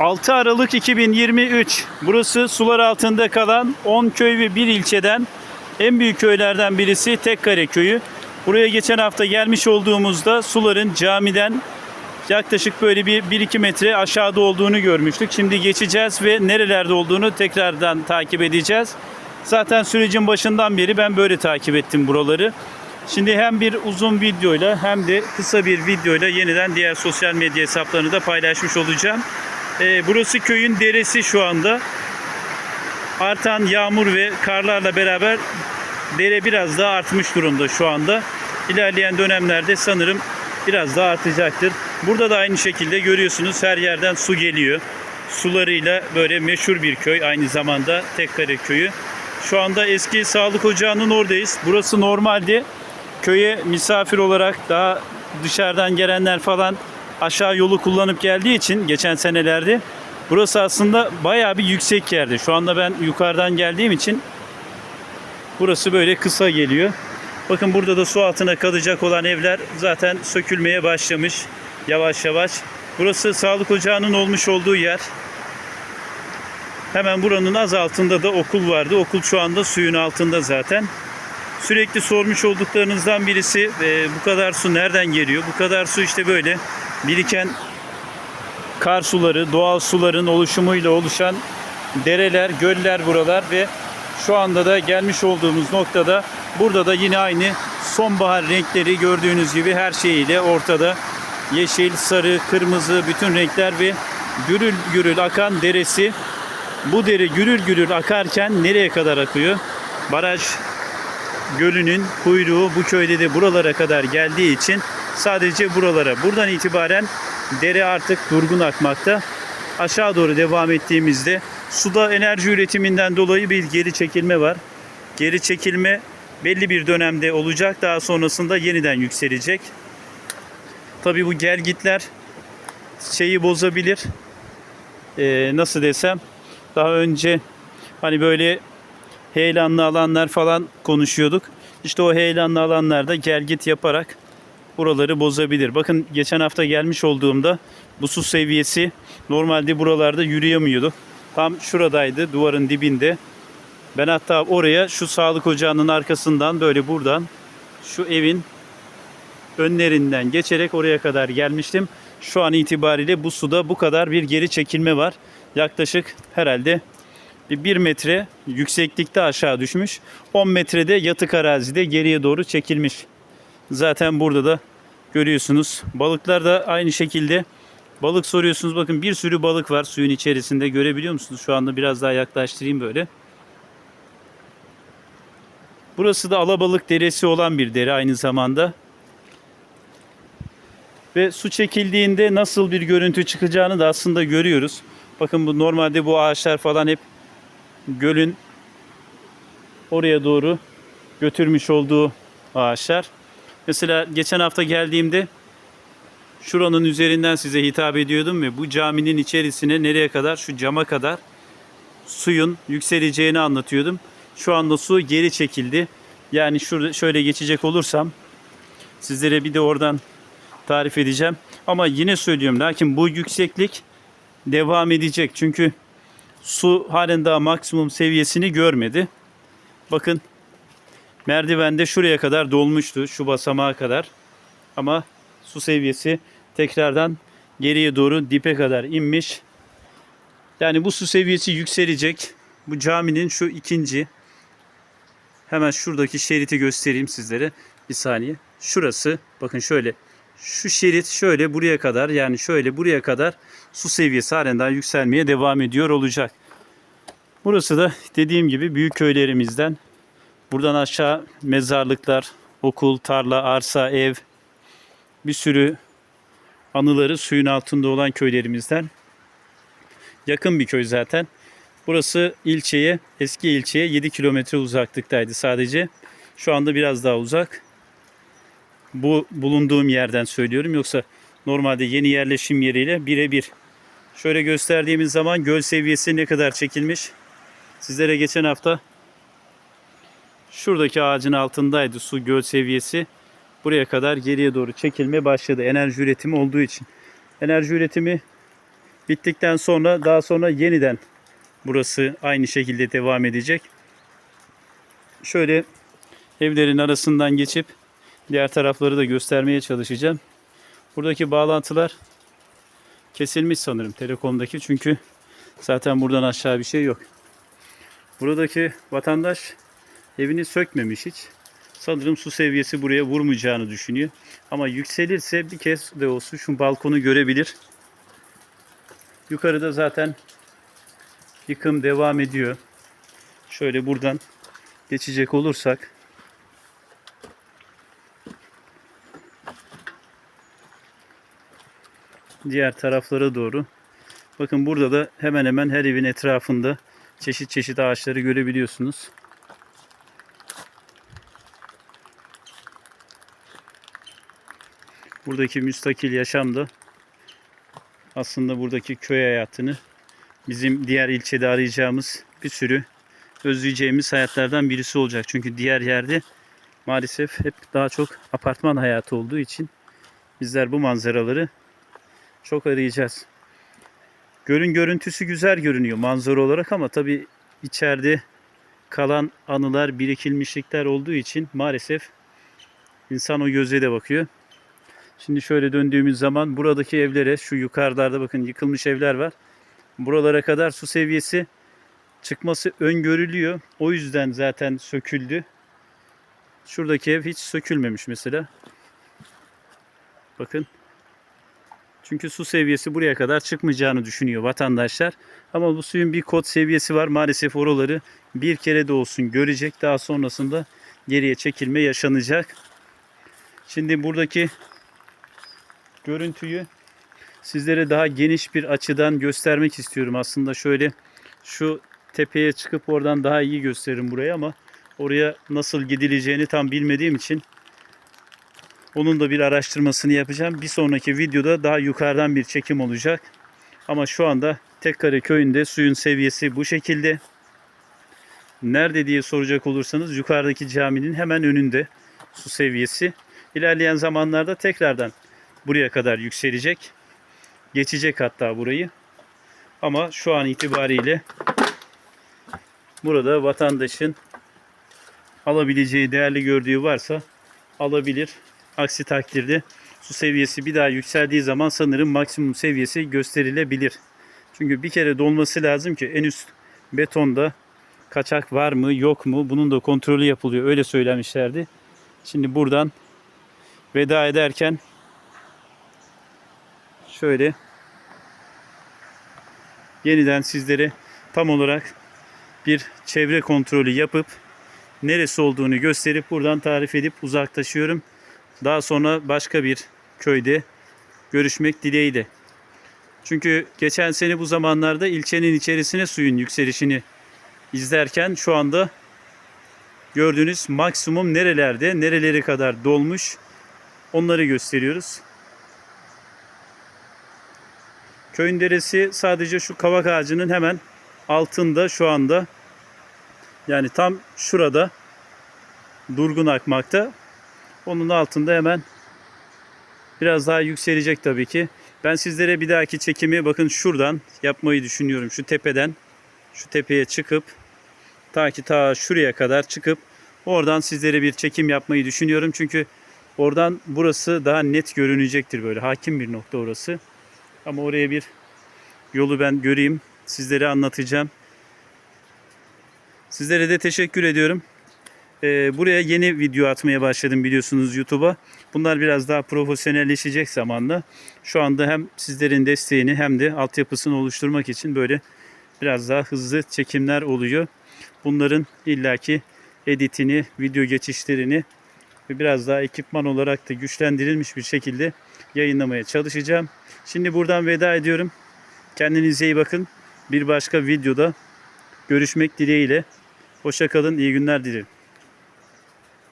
6 Aralık 2023. Burası sular altında kalan 10 köy ve 1 ilçeden en büyük köylerden birisi Tekkare Köyü. Buraya geçen hafta gelmiş olduğumuzda suların camiden yaklaşık böyle bir 1-2 metre aşağıda olduğunu görmüştük. Şimdi geçeceğiz ve nerelerde olduğunu tekrardan takip edeceğiz. Zaten sürecin başından beri ben böyle takip ettim buraları. Şimdi hem bir uzun videoyla hem de kısa bir videoyla yeniden diğer sosyal medya hesaplarını da paylaşmış olacağım. Ee, burası köyün deresi şu anda. Artan yağmur ve karlarla beraber dere biraz daha artmış durumda şu anda. İlerleyen dönemlerde sanırım biraz daha artacaktır. Burada da aynı şekilde görüyorsunuz her yerden su geliyor. Sularıyla böyle meşhur bir köy aynı zamanda Tekkare Köyü. Şu anda eski sağlık ocağının oradayız. Burası normalde köye misafir olarak daha dışarıdan gelenler falan aşağı yolu kullanıp geldiği için geçen senelerde burası aslında bayağı bir yüksek yerde. Şu anda ben yukarıdan geldiğim için burası böyle kısa geliyor. Bakın burada da su altına kalacak olan evler zaten sökülmeye başlamış yavaş yavaş. Burası sağlık ocağının olmuş olduğu yer. Hemen buranın az altında da okul vardı. Okul şu anda suyun altında zaten. Sürekli sormuş olduklarınızdan birisi e, bu kadar su nereden geliyor? Bu kadar su işte böyle biriken kar suları, doğal suların oluşumuyla oluşan dereler, göller buralar ve şu anda da gelmiş olduğumuz noktada burada da yine aynı sonbahar renkleri gördüğünüz gibi her şeyiyle ortada. Yeşil, sarı, kırmızı bütün renkler ve gürül gürül akan deresi. Bu dere gürül gürül akarken nereye kadar akıyor? Baraj gölünün kuyruğu bu köyde de buralara kadar geldiği için sadece buralara. Buradan itibaren dere artık durgun akmakta. Aşağı doğru devam ettiğimizde suda enerji üretiminden dolayı bir geri çekilme var. Geri çekilme belli bir dönemde olacak. Daha sonrasında yeniden yükselecek. Tabii bu gelgitler şeyi bozabilir. Ee, nasıl desem daha önce hani böyle heyelanlı alanlar falan konuşuyorduk. İşte o heyelanlı alanlarda gelgit yaparak buraları bozabilir. Bakın geçen hafta gelmiş olduğumda bu su seviyesi normalde buralarda yürüyemiyordu. Tam şuradaydı duvarın dibinde. Ben hatta oraya şu sağlık ocağının arkasından böyle buradan şu evin önlerinden geçerek oraya kadar gelmiştim. Şu an itibariyle bu suda bu kadar bir geri çekilme var. Yaklaşık herhalde bir 1 metre yükseklikte aşağı düşmüş. 10 metrede yatık arazide geriye doğru çekilmiş. Zaten burada da görüyorsunuz. Balıklar da aynı şekilde balık soruyorsunuz. Bakın bir sürü balık var suyun içerisinde. Görebiliyor musunuz? Şu anda biraz daha yaklaştırayım böyle. Burası da alabalık deresi olan bir dere aynı zamanda. Ve su çekildiğinde nasıl bir görüntü çıkacağını da aslında görüyoruz. Bakın bu normalde bu ağaçlar falan hep gölün oraya doğru götürmüş olduğu ağaçlar. Mesela geçen hafta geldiğimde şuranın üzerinden size hitap ediyordum ve bu caminin içerisine nereye kadar şu cama kadar suyun yükseleceğini anlatıyordum. Şu anda su geri çekildi. Yani şurada şöyle geçecek olursam sizlere bir de oradan tarif edeceğim. Ama yine söylüyorum lakin bu yükseklik devam edecek. Çünkü su halen daha maksimum seviyesini görmedi. Bakın merdivende şuraya kadar dolmuştu. Şu basamağa kadar. Ama su seviyesi tekrardan geriye doğru dipe kadar inmiş. Yani bu su seviyesi yükselecek. Bu caminin şu ikinci hemen şuradaki şeriti göstereyim sizlere. Bir saniye. Şurası bakın şöyle şu şerit şöyle buraya kadar yani şöyle buraya kadar su seviyesi halen daha yükselmeye devam ediyor olacak. Burası da dediğim gibi büyük köylerimizden. Buradan aşağı mezarlıklar, okul, tarla, arsa, ev bir sürü anıları suyun altında olan köylerimizden. Yakın bir köy zaten. Burası ilçeye, eski ilçeye 7 kilometre uzaklıktaydı sadece. Şu anda biraz daha uzak bu bulunduğum yerden söylüyorum. Yoksa normalde yeni yerleşim yeriyle birebir. Şöyle gösterdiğimiz zaman göl seviyesi ne kadar çekilmiş. Sizlere geçen hafta şuradaki ağacın altındaydı su göl seviyesi. Buraya kadar geriye doğru çekilme başladı. Enerji üretimi olduğu için. Enerji üretimi Bittikten sonra daha sonra yeniden burası aynı şekilde devam edecek. Şöyle evlerin arasından geçip diğer tarafları da göstermeye çalışacağım. Buradaki bağlantılar kesilmiş sanırım telekomdaki çünkü zaten buradan aşağı bir şey yok. Buradaki vatandaş evini sökmemiş hiç. Sanırım su seviyesi buraya vurmayacağını düşünüyor. Ama yükselirse bir kez de olsun şu balkonu görebilir. Yukarıda zaten yıkım devam ediyor. Şöyle buradan geçecek olursak diğer taraflara doğru. Bakın burada da hemen hemen her evin etrafında çeşit çeşit ağaçları görebiliyorsunuz. Buradaki müstakil yaşamda aslında buradaki köy hayatını bizim diğer ilçede arayacağımız bir sürü özleyeceğimiz hayatlardan birisi olacak. Çünkü diğer yerde maalesef hep daha çok apartman hayatı olduğu için bizler bu manzaraları çok arayacağız. Gölün görüntüsü güzel görünüyor manzara olarak ama tabi içeride kalan anılar, birikilmişlikler olduğu için maalesef insan o gözle de bakıyor. Şimdi şöyle döndüğümüz zaman buradaki evlere şu yukarılarda bakın yıkılmış evler var. Buralara kadar su seviyesi çıkması öngörülüyor. O yüzden zaten söküldü. Şuradaki ev hiç sökülmemiş mesela. Bakın. Çünkü su seviyesi buraya kadar çıkmayacağını düşünüyor vatandaşlar. Ama bu suyun bir kod seviyesi var. Maalesef oraları bir kere de olsun görecek. Daha sonrasında geriye çekilme yaşanacak. Şimdi buradaki görüntüyü sizlere daha geniş bir açıdan göstermek istiyorum. Aslında şöyle şu tepeye çıkıp oradan daha iyi gösteririm burayı ama oraya nasıl gidileceğini tam bilmediğim için onun da bir araştırmasını yapacağım. Bir sonraki videoda daha yukarıdan bir çekim olacak. Ama şu anda Tekkare köyünde suyun seviyesi bu şekilde. Nerede diye soracak olursanız yukarıdaki caminin hemen önünde su seviyesi. İlerleyen zamanlarda tekrardan buraya kadar yükselecek. Geçecek hatta burayı. Ama şu an itibariyle burada vatandaşın alabileceği değerli gördüğü varsa alabilir. Aksi takdirde su seviyesi bir daha yükseldiği zaman sanırım maksimum seviyesi gösterilebilir. Çünkü bir kere dolması lazım ki en üst betonda kaçak var mı yok mu bunun da kontrolü yapılıyor. Öyle söylemişlerdi. Şimdi buradan veda ederken şöyle yeniden sizlere tam olarak bir çevre kontrolü yapıp neresi olduğunu gösterip buradan tarif edip uzaklaşıyorum. Daha sonra başka bir köyde görüşmek dileğiyle. Çünkü geçen sene bu zamanlarda ilçenin içerisine suyun yükselişini izlerken şu anda gördüğünüz maksimum nerelerde, nereleri kadar dolmuş onları gösteriyoruz. Köyün deresi sadece şu kavak ağacının hemen altında şu anda. Yani tam şurada durgun akmakta. Onun altında hemen biraz daha yükselecek tabii ki. Ben sizlere bir dahaki çekimi bakın şuradan yapmayı düşünüyorum. Şu tepeden şu tepeye çıkıp ta ki ta şuraya kadar çıkıp oradan sizlere bir çekim yapmayı düşünüyorum. Çünkü oradan burası daha net görünecektir böyle. Hakim bir nokta orası. Ama oraya bir yolu ben göreyim. Sizlere anlatacağım. Sizlere de teşekkür ediyorum. Ee, buraya yeni video atmaya başladım biliyorsunuz YouTube'a. Bunlar biraz daha profesyonelleşecek zamanla. Şu anda hem sizlerin desteğini hem de altyapısını oluşturmak için böyle biraz daha hızlı çekimler oluyor. Bunların illaki editini, video geçişlerini ve biraz daha ekipman olarak da güçlendirilmiş bir şekilde yayınlamaya çalışacağım. Şimdi buradan veda ediyorum. Kendinize iyi bakın. Bir başka videoda görüşmek dileğiyle. Hoşça kalın, iyi günler dilerim.